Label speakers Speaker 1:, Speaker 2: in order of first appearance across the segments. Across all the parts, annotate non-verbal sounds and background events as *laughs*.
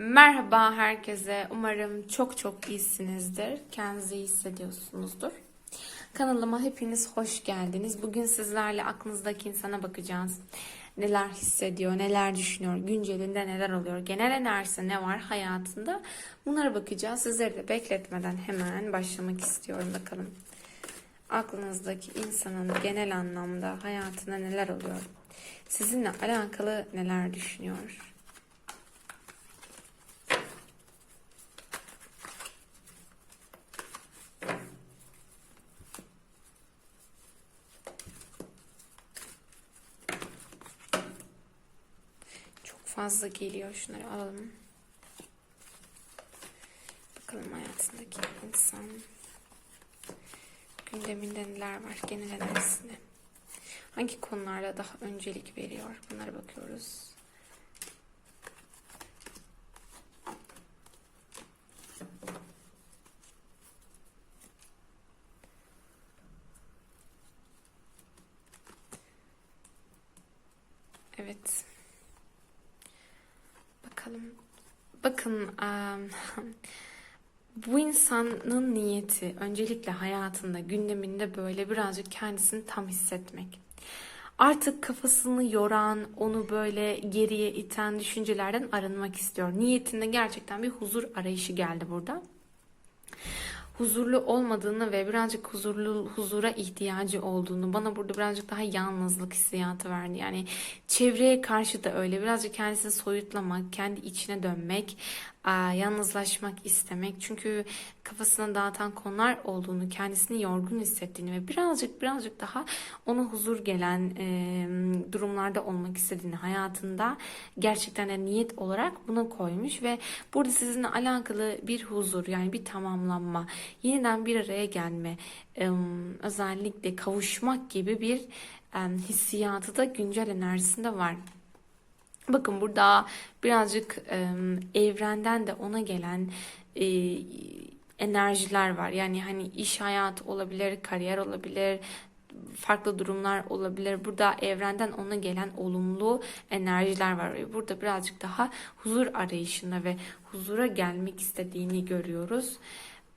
Speaker 1: Merhaba herkese. Umarım çok çok iyisinizdir. Kendinizi iyi hissediyorsunuzdur. Kanalıma hepiniz hoş geldiniz. Bugün sizlerle aklınızdaki insana bakacağız. Neler hissediyor, neler düşünüyor, güncelinde neler oluyor, genel enerjisi ne var hayatında. Bunlara bakacağız. Sizleri de bekletmeden hemen başlamak istiyorum bakalım. Aklınızdaki insanın genel anlamda hayatında neler oluyor? Sizinle alakalı neler düşünüyor? Çok fazla geliyor. Şunları alalım. Bakalım hayatındaki insan gündeminde neler var genel enerjisinde. Hangi konularda daha öncelik veriyor? Bunlara bakıyoruz. Evet. Bakalım. Bakın *laughs* bu insanın niyeti öncelikle hayatında gündeminde böyle birazcık kendisini tam hissetmek. Artık kafasını yoran, onu böyle geriye iten düşüncelerden arınmak istiyor. Niyetinde gerçekten bir huzur arayışı geldi burada huzurlu olmadığını ve birazcık huzurlu huzura ihtiyacı olduğunu bana burada birazcık daha yalnızlık hissiyatı verdi. Yani çevreye karşı da öyle birazcık kendisini soyutlamak, kendi içine dönmek, yalnızlaşmak istemek. Çünkü kafasına dağıtan konular olduğunu, kendisini yorgun hissettiğini ve birazcık birazcık daha ona huzur gelen durumlarda olmak istediğini hayatında gerçekten de niyet olarak buna koymuş ve burada sizinle alakalı bir huzur yani bir tamamlanma, yeniden bir araya gelme, özellikle kavuşmak gibi bir hissiyatı da güncel enerjisinde var. Bakın burada birazcık e, evrenden de ona gelen e, enerjiler var. Yani hani iş hayatı olabilir, kariyer olabilir, farklı durumlar olabilir. Burada evrenden ona gelen olumlu enerjiler var. Burada birazcık daha huzur arayışında ve huzura gelmek istediğini görüyoruz.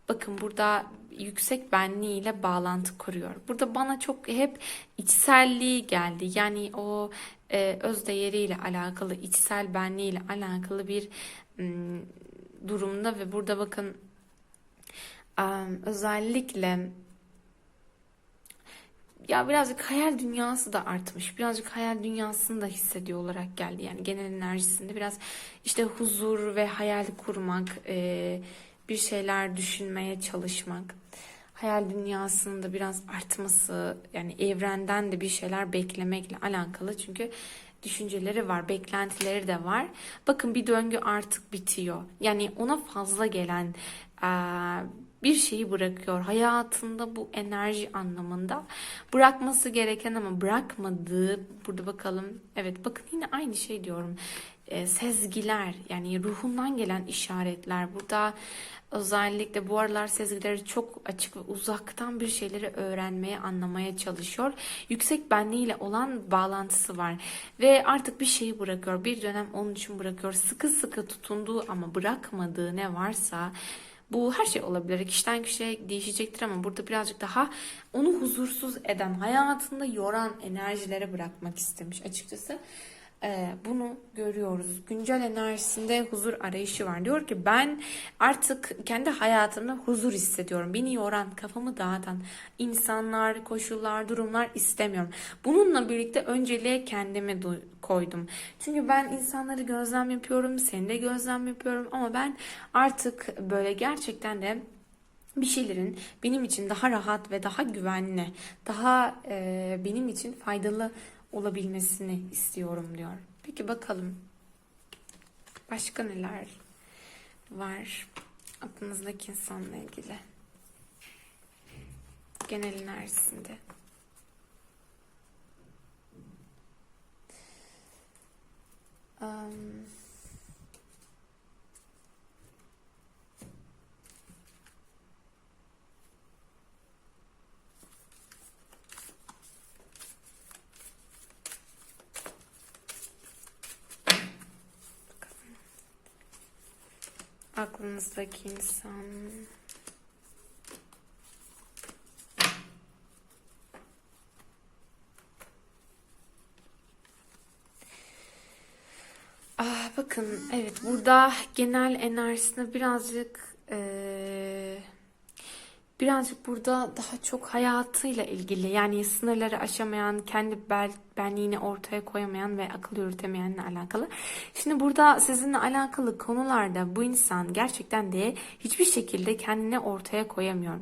Speaker 1: Bakın burada yüksek benliğiyle bağlantı kuruyor. Burada bana çok hep içselliği geldi. Yani o e, öz değeriyle alakalı, içsel benliğiyle alakalı bir m, durumda ve burada bakın um, özellikle ya birazcık hayal dünyası da artmış. Birazcık hayal dünyasını da hissediyor olarak geldi. Yani genel enerjisinde biraz işte huzur ve hayal kurmak, e, bir şeyler düşünmeye çalışmak, hayal dünyasının da biraz artması, yani evrenden de bir şeyler beklemekle alakalı. Çünkü düşünceleri var, beklentileri de var. Bakın bir döngü artık bitiyor. Yani ona fazla gelen bir şeyi bırakıyor. Hayatında bu enerji anlamında bırakması gereken ama bırakmadığı burada bakalım. Evet bakın yine aynı şey diyorum. E, sezgiler yani ruhundan gelen işaretler. Burada özellikle bu aralar sezgileri çok açık ve uzaktan bir şeyleri öğrenmeye, anlamaya çalışıyor. Yüksek benliğiyle olan bağlantısı var ve artık bir şeyi bırakıyor. Bir dönem onun için bırakıyor. Sıkı sıkı tutunduğu ama bırakmadığı ne varsa bu her şey olabilir. Kişiden kişiye değişecektir ama burada birazcık daha onu huzursuz eden, hayatında yoran enerjilere bırakmak istemiş açıkçası. Ee, bunu görüyoruz. Güncel enerjisinde huzur arayışı var. Diyor ki ben artık kendi hayatımda huzur hissediyorum. Beni yoran, kafamı dağıtan insanlar, koşullar, durumlar istemiyorum. Bununla birlikte önceliğe kendimi koydum. Çünkü ben insanları gözlem yapıyorum, seni de gözlem yapıyorum ama ben artık böyle gerçekten de bir şeylerin benim için daha rahat ve daha güvenli, daha e, benim için faydalı olabilmesini istiyorum diyor. Peki bakalım başka neler var aklınızdaki insanla ilgili genel enerjisinde. Um, Aklınızdaki insan. Ah, bakın evet burada genel enerjisinde birazcık eee, birazcık burada daha çok hayatıyla ilgili yani sınırları aşamayan, kendi benliğini ortaya koyamayan ve akıl yürütemeyenle alakalı. Şimdi burada sizinle alakalı konularda bu insan gerçekten de hiçbir şekilde kendini ortaya koyamıyor.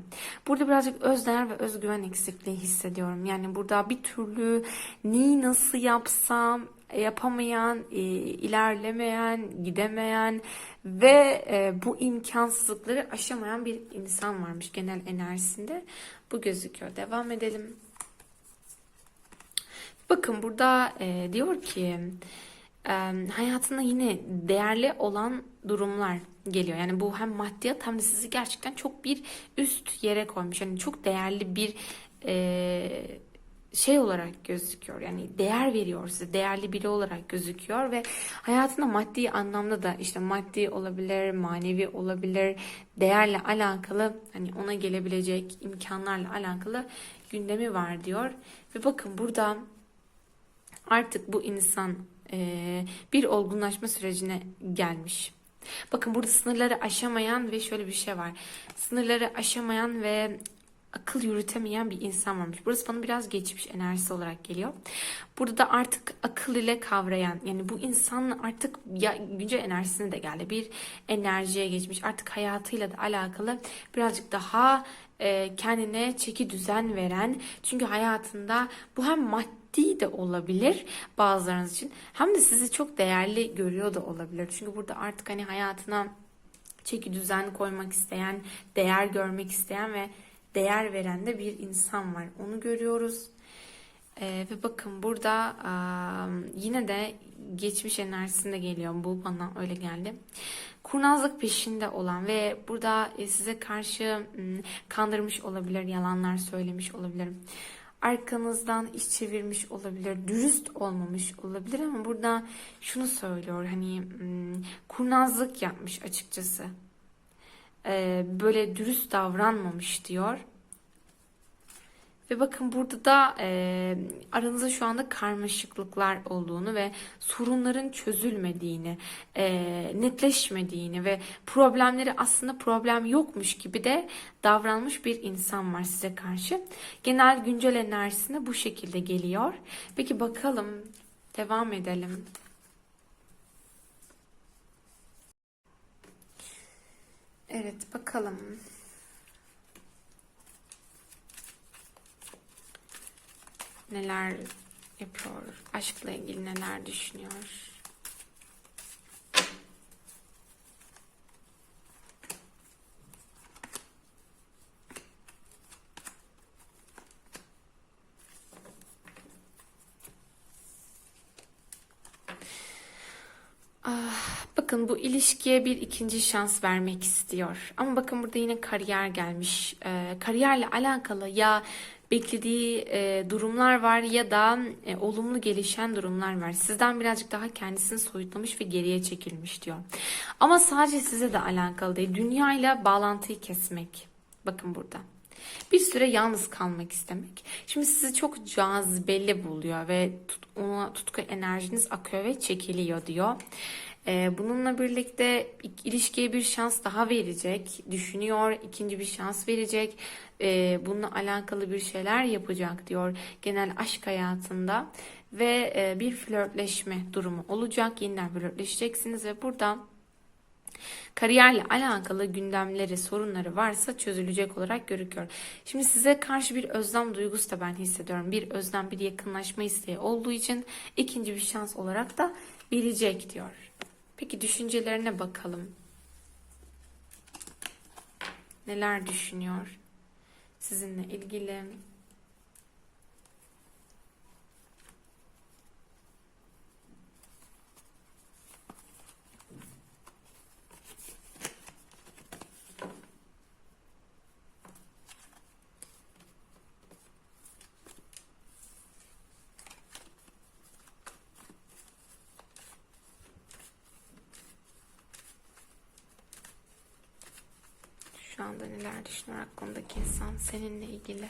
Speaker 1: Burada birazcık özdeğer ve özgüven eksikliği hissediyorum. Yani burada bir türlü neyi nasıl yapsam yapamayan, e, ilerlemeyen, gidemeyen ve e, bu imkansızlıkları aşamayan bir insan varmış genel enerjisinde. Bu gözüküyor. Devam edelim. Bakın burada e, diyor ki hayatında yine değerli olan durumlar geliyor. Yani bu hem maddiyat hem de sizi gerçekten çok bir üst yere koymuş. Yani çok değerli bir e, şey olarak gözüküyor. Yani değer veriyor size. Değerli biri olarak gözüküyor ve hayatında maddi anlamda da işte maddi olabilir, manevi olabilir, değerle alakalı hani ona gelebilecek imkanlarla alakalı gündemi var diyor. Ve bakın burada artık bu insan e, bir olgunlaşma sürecine gelmiş. Bakın burada sınırları aşamayan ve şöyle bir şey var. Sınırları aşamayan ve akıl yürütemeyen bir insan varmış. Burası bana biraz geçmiş enerjisi olarak geliyor. Burada da artık akıl ile kavrayan yani bu insan artık ya, güncel enerjisine de geldi. Bir enerjiye geçmiş. Artık hayatıyla da alakalı birazcık daha e, kendine çeki düzen veren. Çünkü hayatında bu hem maddi de olabilir bazılarınız için hem de sizi çok değerli görüyor da olabilir. Çünkü burada artık hani hayatına çeki düzen koymak isteyen, değer görmek isteyen ve değer veren de bir insan var. Onu görüyoruz. Ee, ve bakın burada aa, yine de geçmiş enerjisinde geliyor. Bu bana öyle geldi. Kurnazlık peşinde olan ve burada e, size karşı m, kandırmış olabilir, yalanlar söylemiş olabilir. Arkanızdan iş çevirmiş olabilir, dürüst olmamış olabilir ama burada şunu söylüyor hani kurnazlık yapmış açıkçası e, böyle dürüst davranmamış diyor. Ve bakın burada da e, aranızda şu anda karmaşıklıklar olduğunu ve sorunların çözülmediğini, e, netleşmediğini ve problemleri aslında problem yokmuş gibi de davranmış bir insan var size karşı. Genel güncel enerjisinde bu şekilde geliyor. Peki bakalım devam edelim. Evet bakalım. Neler yapıyor? Aşkla ilgili neler düşünüyor? Ah, bakın bu ilişkiye bir ikinci şans vermek istiyor. Ama bakın burada yine kariyer gelmiş. Ee, kariyerle alakalı ya beklediği e, durumlar var ya da e, olumlu gelişen durumlar var. Sizden birazcık daha kendisini soyutlamış ve geriye çekilmiş diyor. Ama sadece size de alakalı değil. Dünyayla bağlantıyı kesmek. Bakın burada. Bir süre yalnız kalmak istemek. Şimdi sizi çok cazibeli buluyor ve tut, ona tutku enerjiniz akıyor ve çekiliyor diyor. Ee, bununla birlikte ilişkiye bir şans daha verecek. Düşünüyor, ikinci bir şans verecek. Ee, bununla alakalı bir şeyler yapacak diyor genel aşk hayatında. Ve e, bir flörtleşme durumu olacak. Yeniden flörtleşeceksiniz ve burada kariyerle alakalı gündemleri, sorunları varsa çözülecek olarak görüküyor. Şimdi size karşı bir özlem duygusu da ben hissediyorum. Bir özlem, bir yakınlaşma isteği olduğu için ikinci bir şans olarak da verecek diyor. Peki düşüncelerine bakalım. Neler düşünüyor sizinle ilgili? Anda neler düşünüyor aklındaki insan seninle ilgili?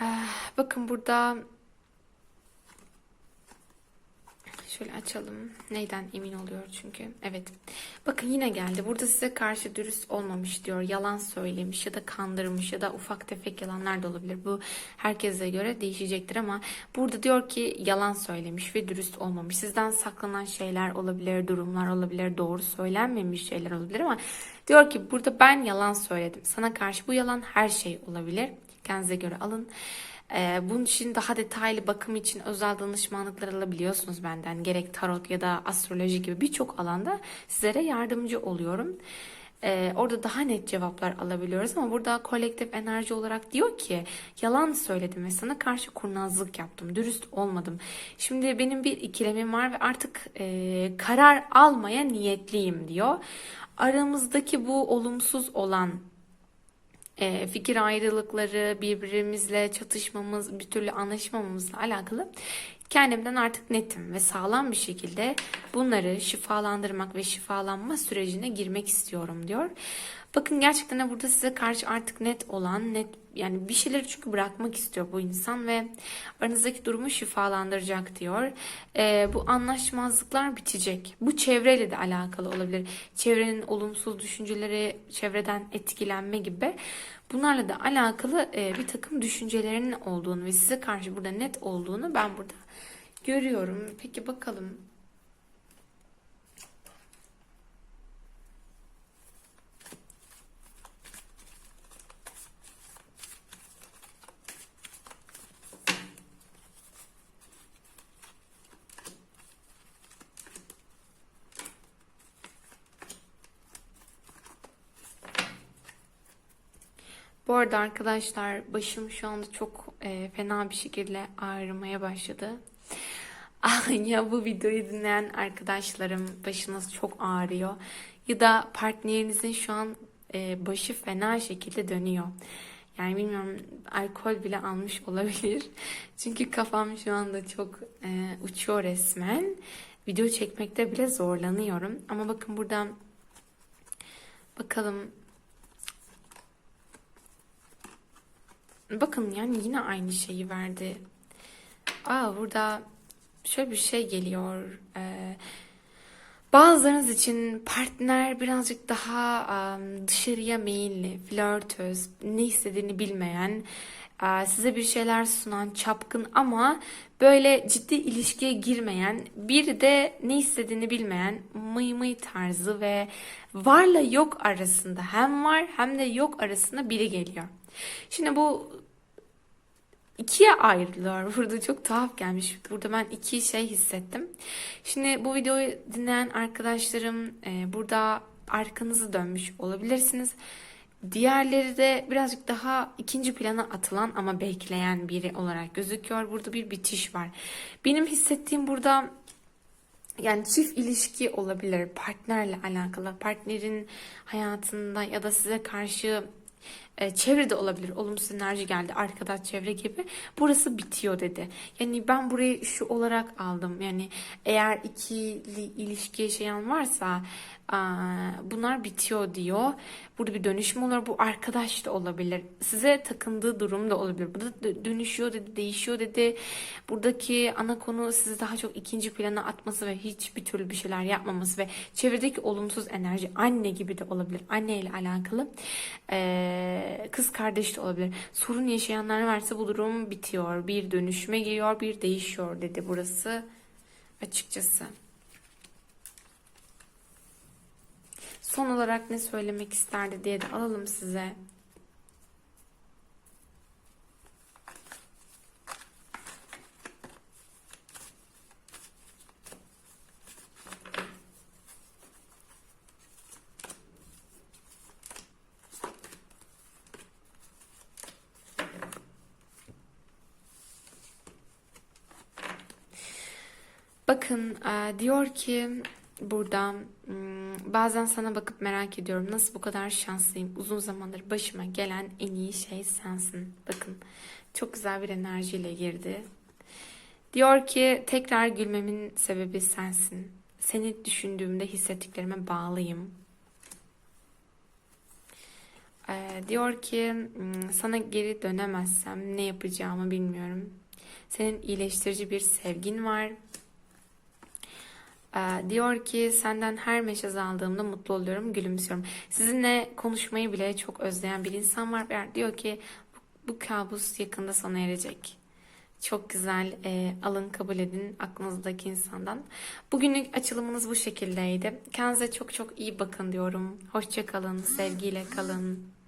Speaker 1: Ah, Bakın burada şöyle açalım. Neyden emin oluyor çünkü. Evet. Bakın yine geldi. Burada size karşı dürüst olmamış diyor. Yalan söylemiş ya da kandırmış ya da ufak tefek yalanlar da olabilir. Bu herkese göre değişecektir ama burada diyor ki yalan söylemiş ve dürüst olmamış. Sizden saklanan şeyler olabilir, durumlar olabilir, doğru söylenmemiş şeyler olabilir ama diyor ki burada ben yalan söyledim. Sana karşı bu yalan her şey olabilir. Kendinize göre alın. Ee, bunun için daha detaylı bakım için özel danışmanlıklar alabiliyorsunuz benden. Gerek tarot ya da astroloji gibi birçok alanda sizlere yardımcı oluyorum. Ee, orada daha net cevaplar alabiliyoruz ama burada kolektif enerji olarak diyor ki yalan söyledim ve sana karşı kurnazlık yaptım, dürüst olmadım. Şimdi benim bir ikilemim var ve artık e, karar almaya niyetliyim diyor. Aramızdaki bu olumsuz olan e, fikir ayrılıkları, birbirimizle çatışmamız, bir türlü anlaşmamamızla alakalı kendimden artık netim ve sağlam bir şekilde bunları şifalandırmak ve şifalanma sürecine girmek istiyorum diyor. Bakın gerçekten de burada size karşı artık net olan, net yani bir şeyleri çünkü bırakmak istiyor bu insan ve aranızdaki durumu şifalandıracak diyor. Ee, bu anlaşmazlıklar bitecek. Bu çevreyle de alakalı olabilir. Çevrenin olumsuz düşünceleri, çevreden etkilenme gibi. Bunlarla da alakalı e, bir takım düşüncelerinin olduğunu ve size karşı burada net olduğunu ben burada görüyorum. Peki bakalım Bu arada arkadaşlar başım şu anda çok e, fena bir şekilde ağrımaya başladı. *laughs* Ya bu videoyu dinleyen arkadaşlarım başınız çok ağrıyor ya da partnerinizin şu an e, başı fena şekilde dönüyor. Yani bilmiyorum alkol bile almış *laughs* olabilir. Çünkü kafam şu anda çok e, uçuyor resmen. Video çekmekte bile zorlanıyorum. Ama bakın buradan bakalım Bakın yani yine aynı şeyi verdi. Aa burada şöyle bir şey geliyor. Ee, bazılarınız için partner birazcık daha um, dışarıya meyilli, flörtöz, ne istediğini bilmeyen, e, size bir şeyler sunan, çapkın ama böyle ciddi ilişkiye girmeyen, bir de ne istediğini bilmeyen, mıy mıy tarzı ve varla yok arasında hem var hem de yok arasında biri geliyor. Şimdi bu ikiye ayrılıyor. *laughs* Burada çok tuhaf gelmiş. Burada ben iki şey hissettim. Şimdi bu videoyu dinleyen arkadaşlarım e, burada arkanızı dönmüş olabilirsiniz. Diğerleri de birazcık daha ikinci plana atılan ama bekleyen biri olarak gözüküyor. Burada bir bitiş var. Benim hissettiğim burada yani çift ilişki olabilir partnerle alakalı. Partnerin hayatında ya da size karşı e, çevre de olabilir. Olumsuz enerji geldi. Arkadaş çevre gibi. Burası bitiyor dedi. Yani ben burayı şu olarak aldım. Yani eğer ikili ilişki yaşayan varsa bunlar bitiyor diyor. Burada bir dönüşüm olur. Bu arkadaş da olabilir. Size takındığı durum da olabilir. Burada dönüşüyor dedi, değişiyor dedi. Buradaki ana konu sizi daha çok ikinci plana atması ve hiçbir türlü bir şeyler yapmaması ve çevredeki olumsuz enerji anne gibi de olabilir. Anne ile alakalı. Ee, kız kardeş de olabilir. Sorun yaşayanlar varsa bu durum bitiyor. Bir dönüşüme giriyor, bir değişiyor dedi burası açıkçası. Son olarak ne söylemek isterdi diye de alalım size. Bakın diyor ki burada Bazen sana bakıp merak ediyorum. Nasıl bu kadar şanslıyım? Uzun zamandır başıma gelen en iyi şey sensin. Bakın çok güzel bir enerjiyle girdi. Diyor ki tekrar gülmemin sebebi sensin. Seni düşündüğümde hissettiklerime bağlıyım. Ee, diyor ki "Hmm, sana geri dönemezsem ne yapacağımı bilmiyorum. Senin iyileştirici bir sevgin var. Ee, diyor ki senden her mesaj aldığımda mutlu oluyorum, gülümsüyorum. Sizinle konuşmayı bile çok özleyen bir insan var. Diyor ki bu, bu kabus yakında sona erecek. Çok güzel. Ee, alın kabul edin aklınızdaki insandan. Bugünlük açılımınız bu şekildeydi. Kendinize çok çok iyi bakın diyorum. Hoşça kalın, sevgiyle kalın.